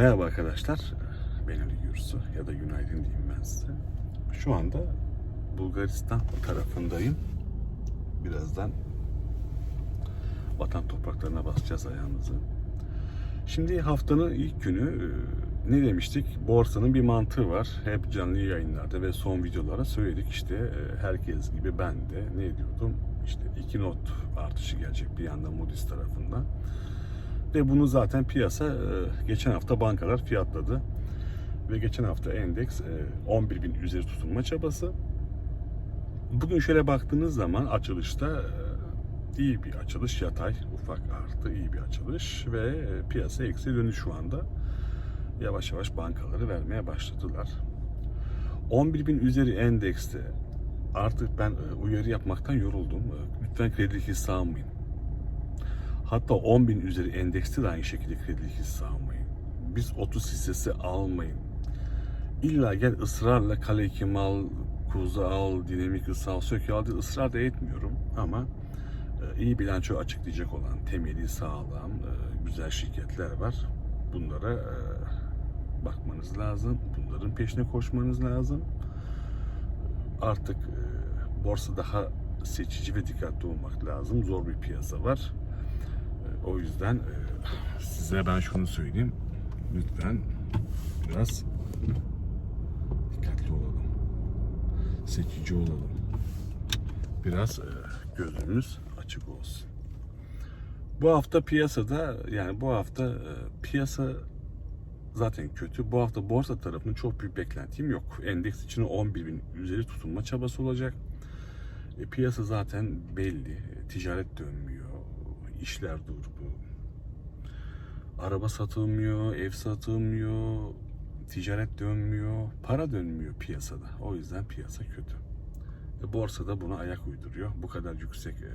Merhaba arkadaşlar. Ben Ali Gürsu ya da günaydın diyeyim ben size. Şu anda Bulgaristan tarafındayım. Birazdan vatan topraklarına basacağız ayağımızı. Şimdi haftanın ilk günü e, ne demiştik? Borsanın bir mantığı var. Hep canlı yayınlarda ve son videolara söyledik. İşte e, herkes gibi ben de ne diyordum? İşte iki not artışı gelecek bir yandan Moody's tarafından. Ve bunu zaten piyasa e, geçen hafta bankalar fiyatladı. Ve geçen hafta endeks 11 bin üzeri tutunma çabası. Bugün şöyle baktığınız zaman açılışta e, iyi bir açılış yatay ufak artı iyi bir açılış ve e, piyasa eksi dönüş şu anda. Yavaş yavaş bankaları vermeye başladılar. 11 bin üzeri endekste artık ben e, uyarı yapmaktan yoruldum. Lütfen kredi hisse almayın. Hatta 10 bin üzeri endekste de aynı şekilde kredi hisse almayın. Biz 30 hissesi almayın. İlla gel ısrarla kale kim al, kuzu al, dinamik al, söke al diye ısrar da etmiyorum. Ama e, iyi bilanço açıklayacak olan, temeli sağlam, e, güzel şirketler var. Bunlara e, bakmanız lazım. Bunların peşine koşmanız lazım. Artık borsa daha seçici ve dikkatli olmak lazım. Zor bir piyasa var. O yüzden e, size ben şunu söyleyeyim. Lütfen biraz dikkatli olalım. Seçici olalım. Biraz e, gözümüz açık olsun. Bu hafta piyasada yani bu hafta e, piyasa zaten kötü. Bu hafta borsa tarafının çok büyük beklentim yok. Endeks için 11 bin üzeri tutunma çabası olacak. E, piyasa zaten belli. E, ticaret dönmüyor. İşler durdu. Araba satılmıyor, ev satılmıyor, ticaret dönmüyor, para dönmüyor piyasada. O yüzden piyasa kötü. E, borsa da buna ayak uyduruyor. Bu kadar yüksek e,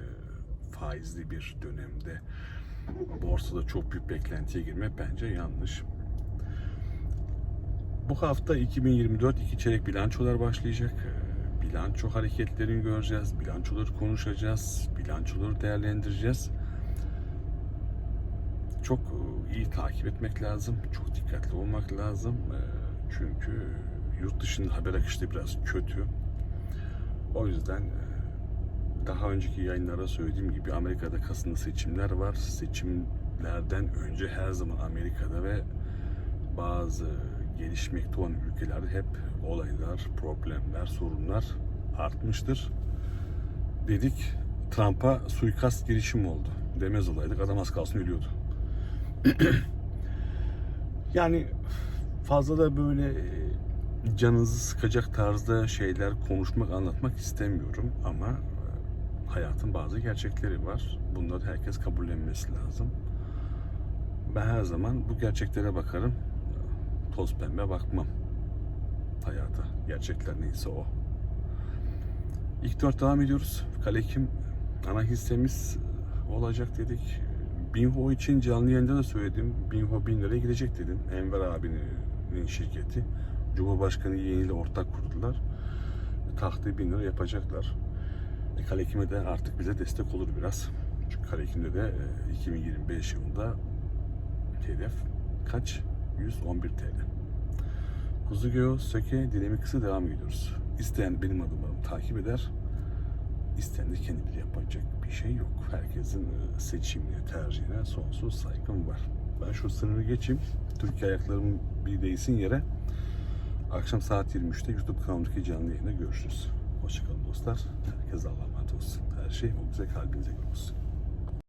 faizli bir dönemde borsada çok büyük beklentiye girmek bence yanlış. Bu hafta 2024 iki çeyrek bilançolar başlayacak. E, Bilanço hareketlerini göreceğiz, bilançoları konuşacağız, bilançoları değerlendireceğiz. Çok e, iyi takip etmek lazım, çok dikkatli olmak lazım. E, Çünkü yurt dışında haber akışı biraz kötü. O yüzden e, daha önceki yayınlarda söylediğim gibi Amerika'da Kasım'da seçimler var. Seçimlerden önce her zaman Amerika'da ve bazı gelişmekte olan ülkelerde hep olaylar, problemler, sorunlar artmıştır. Dedik Trump'a suikast girişimi oldu. Demez olaydık adam az kalsın ölüyordu. yani fazla da böyle e, canınızı sıkacak tarzda şeyler konuşmak, anlatmak istemiyorum ama e, hayatın bazı gerçekleri var. Bunları herkes kabullenmesi lazım. Ben her zaman bu gerçeklere bakarım. Toz pembe bakmam hayata. Gerçekler neyse o. İlk dört devam ediyoruz. Kalekim ana hissemiz olacak dedik. Binho için canlı yayında da söyledim. Binho 1000 liraya gidecek dedim. Enver abinin şirketi. Cumhurbaşkanı yeğeniyle ortak kurdular. Tahtayı 1000 lira yapacaklar. E, Kalekim'e de artık bize destek olur biraz. Çünkü Kalekim'de de e, 2025 yılında hedef kaç? 111 TL. Kuzu Söke, Dinamik Kısa devam ediyoruz. İsteyen benim adımlarımı takip eder. İsteyen de kendi bilir yapacak bir şey yok. Herkesin e, seçimine, tercihine sonsuz saygım var. Ben şu sınırı geçeyim. Türkiye ayaklarım bir değsin yere. Akşam saat 23'te YouTube kanalımdaki canlı yayında görüşürüz. Hoşçakalın dostlar. Herkese Allah'a emanet olsun. Her şey o güzel kalbinize göre olsun.